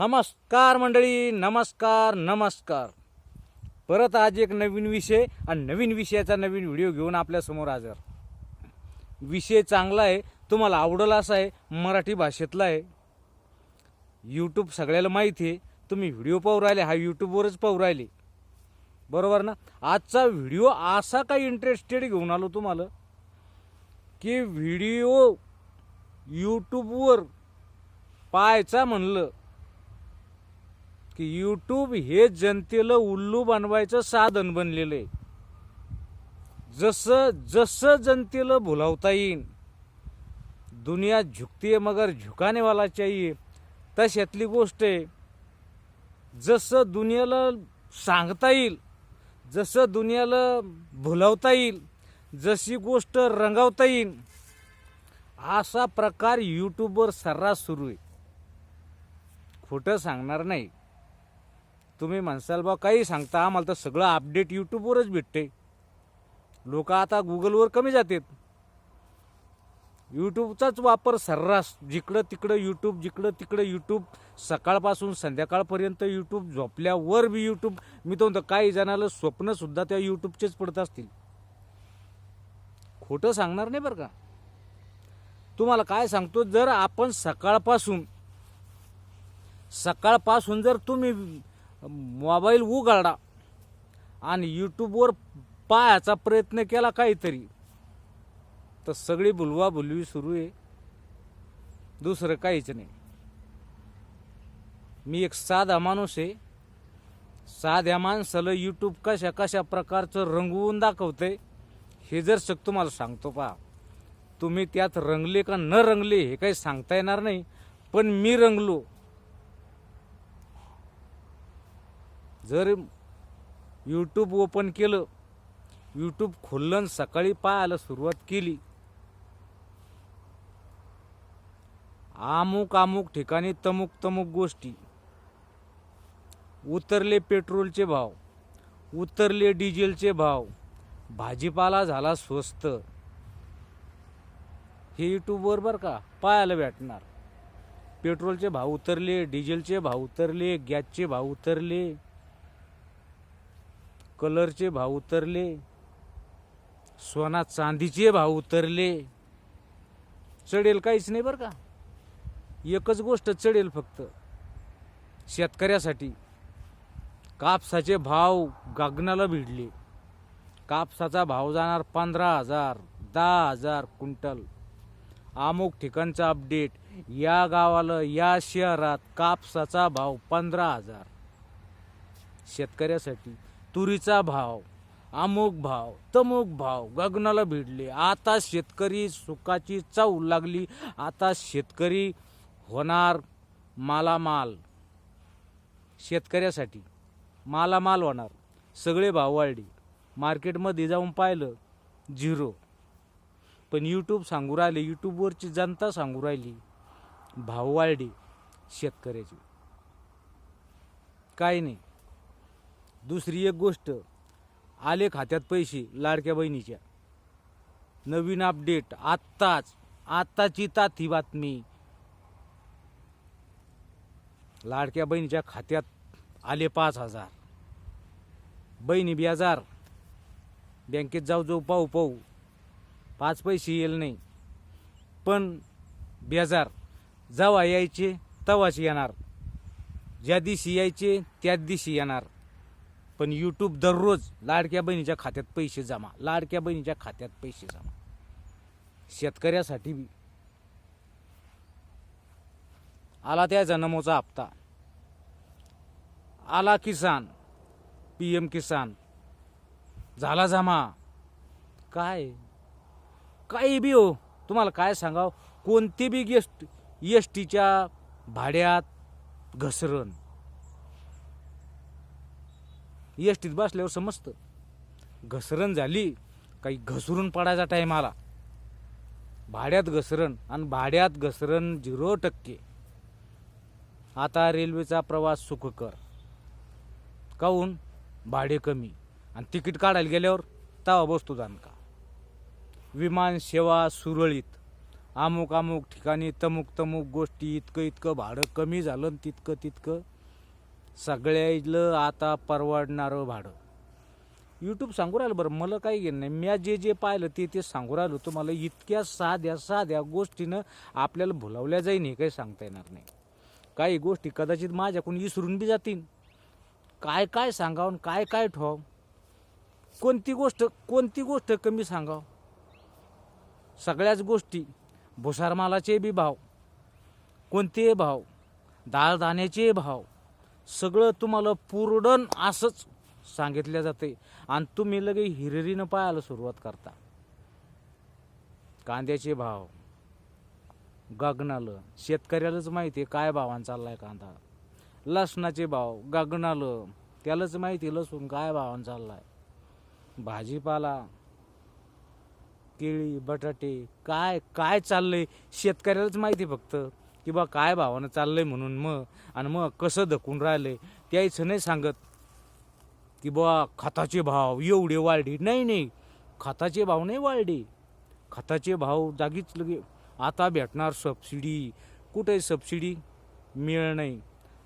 नमस्कार मंडळी नमस्कार नमस्कार. परत आज एक नवीन विषय आणि नवीन विषयाचा नवीन व्हिडिओ घेऊन आपल्यासमोर हजर. विषय चांगला आहे तुम्हाला आवडला असा आहे मराठी भाषेतला आहे. यूट्यूब सगळ्याला माहिती आहे तुम्ही व्हिडिओ पाहू राहिले हा यूट्यूबवरच पाहू राहिले. बरोबर ना? आजचा व्हिडिओ असा काही इंटरेस्टेड घेऊन आलो तुम्हाला की व्हिडिओ यूट्यूबवर पाहायचा म्हणलं की यूट्यूब हे जनतेला उल्लू बनवायचं साधन बनलेलं आहे. जसं जसं जनतेला भुलावता येईल दुनिया झुकते मगर झुकानेवाला चाहिए तशातली गोष्ट आहे जसं दुनियाला सांगता येईल जसं दुनियाला भुलावता येईल जशी गोष्ट रंगवता येईल असा प्रकार यूट्यूबवर सर्रास सुरू आहे. खोटं सांगणार नाही. तुम्ही म्हणसाल बा काही सांगता आम्हाला तर सगळं अपडेट यूट्यूबवरच भेटते लोक आता गुगलवर कमी जातात. यूट्यूबचाच वापर सर्रास जिकडं तिकडं यूट्यूब जिकडं तिकडं यूट्यूब सकाळपासून संध्याकाळपर्यंत यूट्यूब झोपल्यावर बी यूट्यूब मी तो म्हणतो काही जणाला स्वप्नसुद्धा त्या यूट्यूबचेच पडत असतील. खोटं सांगणार नाही बरं का? तुम्हाला काय सांगतो जर आपण सकाळपासून सकाळपासून जर तुम्ही मोबाईल उघडा आणि यूट्यूबवर पाहायचा प्रयत्न केला काहीतरी. तर सगळी भुलवा भुलवी सुरू आहे. दुसरं काहीच नाही. मी एक साधा माणूस आहे. साध्या माणसाला यूट्यूब कशा कशा प्रकारचं रंगवून दाखवते हे जर शक तुम्हाला सांगतो पहा. तुम्ही त्यात रंगले का न रंगले हे काही सांगता येणार नाही पण मी रंगलो. जर यूट्यूब ओपन केलं यूट्यूब खोललं सकाळी पाहायला सुरुवात केली अमुक अमुक ठिकाणी तमुक तमुक गोष्टी. उतरले पेट्रोलचे भाव उतरले डिझेलचे भाव भाजीपाला झाला स्वस्त. हे यूट्यूबवर बरं का पाहायला भेटणार. पेट्रोलचे भाव उतरले डिझेलचे भाव उतरले गॅसचे भाव उतरले. कलरचे भाव उतरले सोना चांदीचे भाव उतरले. चढेल काहीच नाही बरं का? एकच गोष्ट चढेल फक्त शेतकऱ्यासाठी. कापसाचे भाव गगनाला भिडले. कापसाचा भाव जाणार पंधरा हजार दहा हजार क्विंटल. अमुक ठिकाणचा अपडेट या गावाला या शहरात कापसाचा भाव पंधरा हजार. शेतकऱ्यासाठी. तुरीचा भाव अमुक भाव तमुक भाव. गगनाला भिडले. आता शेतकरी सुखाची चव लागली. आता शेतकरी होणार मालामाल. शेतकऱ्यासाठी मालामाल होणार. सगळे भाव वाढले. मार्केटमध्ये जाऊन पाहिलं झिरो. पण यूट्यूब सांगू राहिले यूट्यूबवरची जनता सांगू राहिली भाव वाढले शेतकऱ्याची. काही नाही. दुसरी एक गोष्ट आले खात्यात पैसे लाडक्या बहिणीच्या. नवीन अपडेट आत्ताच आत्ताची ताती बातमी. लाडक्या बहिणीच्या खात्यात आले पाच हजार. बहिणी बेजार बँकेत जाऊ जाऊ पाहू पाहू. पाच पैसे येईल नाही. पण बेजार जेव्हा यायचे तेव्हाच येणार. ज्या दिवशी यायचे त्याच दिवशी येणार. पण यूट्यूब दररोज लाडक्या बहिणीच्या खात्यात पैसे जमा. लाडक्या बहिणीच्या खात्यात पैसे जमा. शेतकऱ्यासाठी बी. आला त्या जन्मोचा हप्ता. आला किसान. पी एम किसान. झाला जमा. काय? काही बी हो. तुम्हाला काय सांगाव? कोणती बी गेस्ट एस टीच्या भाड्यात घसरण. एस टीत बसल्यावर समजतं. घसरण झाली काही घसरून पडायचा टाईम आला. भाड्यात घसरण आणि भाड्यात घसरण झिरो टक्के. आता रेल्वेचा प्रवास सुखकर. काहून भाडे कमी. आणि तिकीट काढायला गेल्यावर तवा बसतो जाणका विमान सेवा सुरळीत. अमुक अमुक ठिकाणी तमुक तमुक गोष्टी इतकं इतकं भाडं कमी झालं आणि तितकं तितकं सगळ्याला आता परवडणारं भाडं. यूट्यूब सांगू राहिलं बरं मला काही घेणं नाही. मी जे जे पाहिलं ते ते सांगू राहिलो. तुम्हाला इतक्या साध्या साध्या गोष्टीनं आपल्याला भुलावल्या जाईन हे काही सांगता येणार नाही. काही गोष्टी कदाचित माझ्याकडून विसरून बी जातील. काय काय सांगावं आणि काय काय ठेवावं? कोणती गोष्ट कोणती गोष्ट कमी सांगावं? सगळ्याच गोष्टी भुसारमालाचे बी भाव कोणते भाव दाळदाण्याचे भाव सगळं तुम्हाला पूर्ण असंच सांगितलं जाते. आणि तुम्ही लगे हिरिरीनं पाहायला सुरुवात करता. कांद्याचे भाव गगनालं. शेतकऱ्यालाच माहिती आहे काय भावान चाललाय कांदा. लसणाचे भाव गगनालं. त्यालाच माहिती आहे लसूण काय भावान चाललाय. भाजीपाला केळी बटाटे काय काय चाललंय? शेतकऱ्यालाच माहिती फक्त. की बा काय भावानं चाललंय म्हणून मग? आणि मग कसं धकून राहिलंय त्याचं नाही सांगत. की बा खताचे भाव एवढे वाढले. नाही नाही. खताचे भाव नाही वाढले. खताचे भाव जागीच लगे आता भेटणार सबसिडी कुठे सबसिडी मिळ नाही.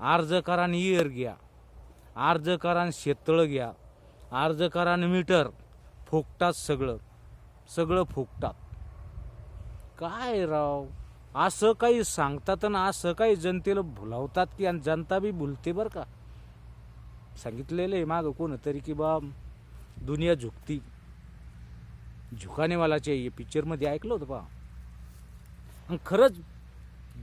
अर्ज करा आणि इयर घ्या. अर्ज करा आणि शेततळं घ्या. अर्ज करा आणि मीटर. फुकटात सगळं. सगळं फुकटात. काय राव? असं काही सांगतात आणि असं काही जनतेला भुलावतात की आणि जनता बी भुलते बरं का. सांगितलेलं आहे मागं कोणतरी की बा दुनिया झुकती. झुकानेवालाचे हे पिक्चरमध्ये ऐकलं होतं पा आणि खरंच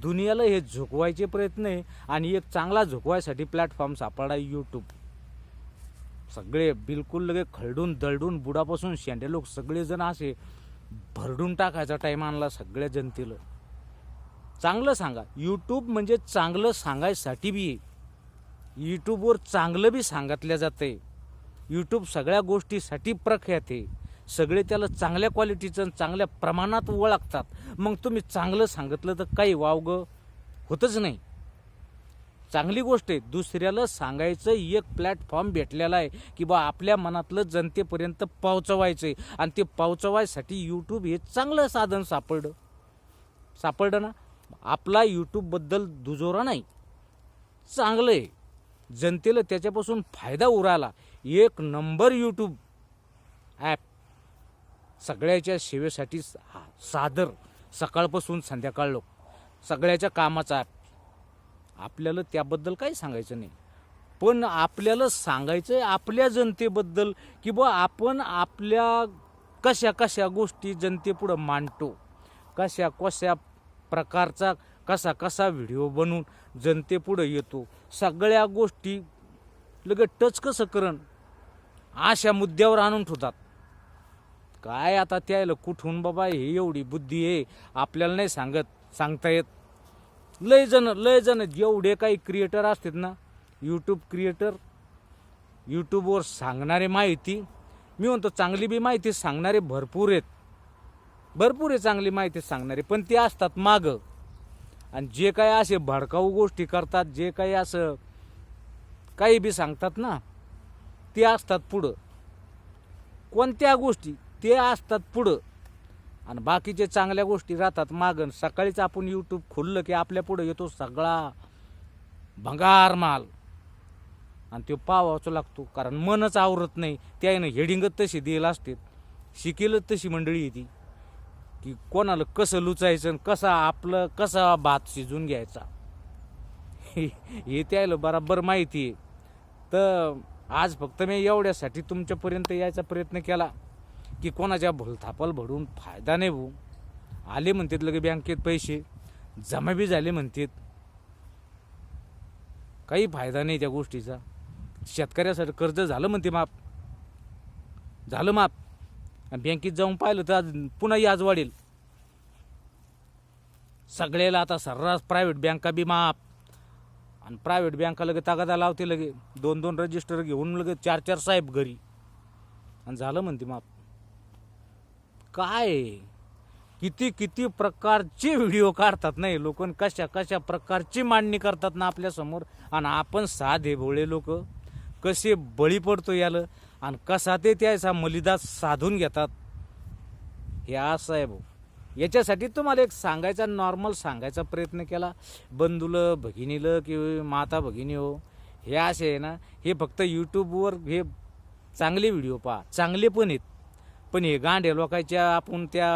दुनियाला हे झुकवायचे प्रयत्न आहे आणि एक चांगला झुकवायसाठी प्लॅटफॉर्म सापडा यूट्यूब सगळे बिलकुल लगे खळडून दळडून बुडापासून शेंडे लोक सगळेजण असे भरडून टाकायचा टाईम आणला सगळ्या जनतेला. चांगलं सांगा. यूट्यूब म्हणजे चांगलं सांगायसाठी बी. आहे यूट्यूबवर चांगलं बी सांगितलं जाते यूट्यूब सगळ्या गोष्टीसाठी प्रख्यात आहे. सगळे त्याला चांगल्या क्वालिटीचं चांगल्या प्रमाणात ओळखतात. मग तुम्ही चांगलं सांगितलं तर काही वावगं होतच नाही. चांगली गोष्ट आहे दुसऱ्याला सांगायचं एक प्लॅटफॉर्म भेटलेला आहे की बा आपल्या मनातलं जनतेपर्यंत पोहोचवायचं आहे आणि ते पोहोचवायसाठी यूट्यूब हे चांगलं साधन सापडलं. सापडलं ना? आपला यूट्यूबबद्दल दुजोरा नाही. चांगलं आहे जनतेला त्याच्यापासून फायदा उरायला एक नंबर यूट्यूब ॲप सगळ्याच्या सेवेसाठी सादर. सकाळपासून संध्याकाळ लोक. सगळ्याच्या कामाचा ॲप आपल्याला त्याबद्दल काही सांगायचं नाही. पण आपल्याला सांगायचं आहे आपल्या जनतेबद्दल की बा आपण आपल्या कशा कशा गोष्टी जनतेपुढं मांडतो. कशा कशा प्रकारचा कसा कसा व्हिडिओ बनवून जनतेपुढं येतो. सगळ्या गोष्टी लगेच टच कसं करण? अशा मुद्द्यावर आणून ठेवतात. काय आता त्याला कुठून बाबा हे एवढी बुद्धी आहे? आपल्याला नाही सांगत सांगता येत. लय जण लय जण जेवढे काही क्रिएटर असतात ना यूट्यूब क्रिएटर यूट्यूबवर सांगणारे माहिती मी म्हणतो चांगली बी माहिती सांगणारे भरपूर आहेत. भरपूर आहे चांगली माहिती सांगणारे पण ते असतात मागं. आणि जे काही असे भडकाऊ गोष्टी करतात जे काही असं काही बी सांगतात ना ते असतात पुढं. कोणत्या गोष्टी ते असतात पुढं. आणि बाकीचे चांगल्या गोष्टी राहतात मागं. सकाळीच आपण यूट्यूब खोललं की आपल्या पुढं येतो सगळा भंगार माल. आणि तो पावाचा लागतो कारण मनच आवरत नाही. त्यानं हेडिंगच तशी दिलं असते. शिकेलच तशी मंडळी येते की कोणाला कसं लुचायचं आणि कसा आपलं कसा भात शिजून घ्यायचा? हे हे त्याला बराबर माहिती आहे. तर आज फक्त मी एवढ्यासाठी तुमच्यापर्यंत यायचा प्रयत्न केला की कोणाच्या भुलथापल भरून फायदा नाही भाऊ. आले म्हणतात लगे बँकेत पैसे. जमा बी झाले म्हणतात. काही फायदा नाही त्या गोष्टीचा. शेतकऱ्यासाठी कर्ज झालं म्हणते माप. झालं माप. आणि बँकेत जाऊन पाहिलं तर आज पुन्हा याज वाढेल. सगळ्याला आता सर्रास प्रायव्हेट बँका बी माप आणि प्रायव्हेट बँका लगे तगादा लावते लगे दोन दोन रजिस्टर घेऊन लगे चार चार साहेब घरी. आणि झालं म्हणते माप काय? किती किती प्रकारचे व्हिडिओ काढतात नाही लोक कशा कशा प्रकारची मांडणी करतात ना आपल्यासमोर आणि आपण साधे भोळे लोक कसे बळी पडतो याला. आणि कसा ते त्याचा मलिदा साधून घेतात? हे असं आहे भाऊ. याच्यासाठी तुम्हाला एक सांगायचा नॉर्मल सांगायचा प्रयत्न केला. बंधुलं भगिनीलं किंवा माता भगिनी हो हे असे आहे ना हे फक्त यूट्यूबवर हे चांगले व्हिडिओ पहा. चांगले पण आहेत. पण हे गांडे लोकांच्या आपण त्या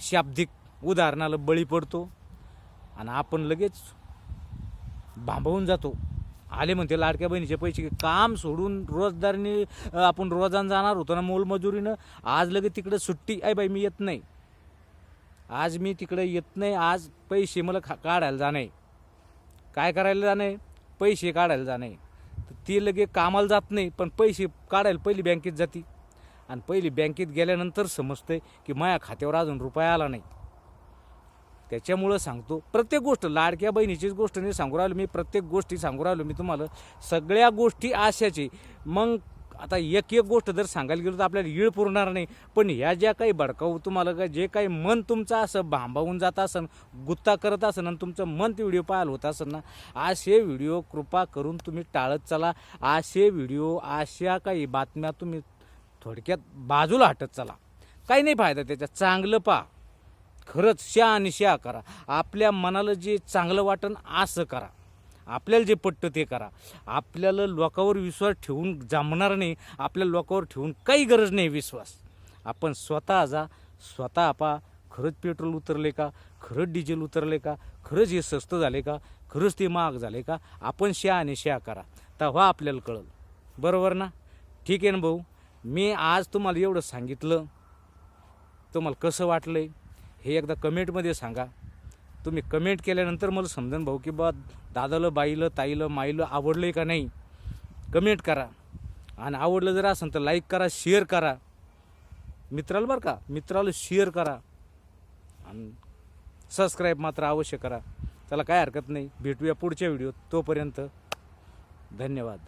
शाब्दिक उदाहरणाला बळी पडतो. आणि आपण लगेच भांबवून जातो. आले म्हणते लाडक्या बहिणीचे पैसे काम सोडून रोजदारीने आपण रोजानं जाणार होतो ना मोलमजुरीनं आज लगेच तिकडे सुट्टी. आहे बाई मी येत नाही. आज मी तिकडे येत नाही. आज पैसे मला खा काढायला जाणे काय करायला जाणे पैसे काढायला जाणे तर ती लगे कामाला जात नाही पण पैसे काढायला पहिली बँकेत जाती. आणि पहिली बँकेत गेल्यानंतर समजतंय की माझ्या खात्यावर अजून रुपया आला नाही. त्याच्यामुळं सांगतो. प्रत्येक गोष्ट लाडक्या बहिणीचीच गोष्ट नाही सांगू राहिलो मी प्रत्येक गोष्टी सांगू राहिलो मी तुम्हाला. सगळ्या गोष्टी आशाची मग आता एक एक गोष्ट जर सांगायला गेलो तर आपल्याला ईळ पुरणार नाही. पण ह्या ज्या काही भडकाऊ तुम्हाला का जे काही मन तुमचं असं भांबावून जात असन गुत्ता करत असन आणि तुमचं मन ते व्हिडिओ पाहायला होत असन ना असे व्हिडिओ कृपा करून तुम्ही टाळत चला. असे व्हिडिओ अशा काही बातम्या तुम्ही थोडक्यात बाजूला हटत चला. काही नाही फायदा त्याच्यात चांगलं पहा. खरंच शा आणि शा करा. आपल्या मनाला जे चांगलं वाटन असं करा. आपल्याला जे पटतं ते करा. आपल्याला लोकांवर विश्वास ठेवून जमणार नाही आपल्या लोकांवर ठेवून काही गरज नाही विश्वास. आपण स्वतः जा स्वतः आपा खरंच पेट्रोल उतरले का? खरंच डिझेल उतरले का? खरंच हे स्वस्त झाले का? खरंच ते महाग झाले का? आपण शा आणि शा करा. तेव्हा आपल्याला कळलं. बरोबर ना? ठीक आहे ना भाऊ? मी आज तुम्हाला एवढं सांगितलं. तुम्हाला कसं वाटलं आहे हे एकदा कमेंटमध्ये सांगा. तुम्ही कमेंट केल्यानंतर मला समजन भाऊ की बा दादाला बाईलं ताईलं माईलं आवडलं आहे का नाही? कमेंट करा. आणि आवडलं जर असेल तर लाईक करा शेअर करा. मित्राला बरं का मित्राला शेअर करा. आणि सबस्क्राईब मात्र अवश्य करा. त्याला काय हरकत नाही. भेटूया पुढच्या व्हिडिओत तोपर्यंत. धन्यवाद.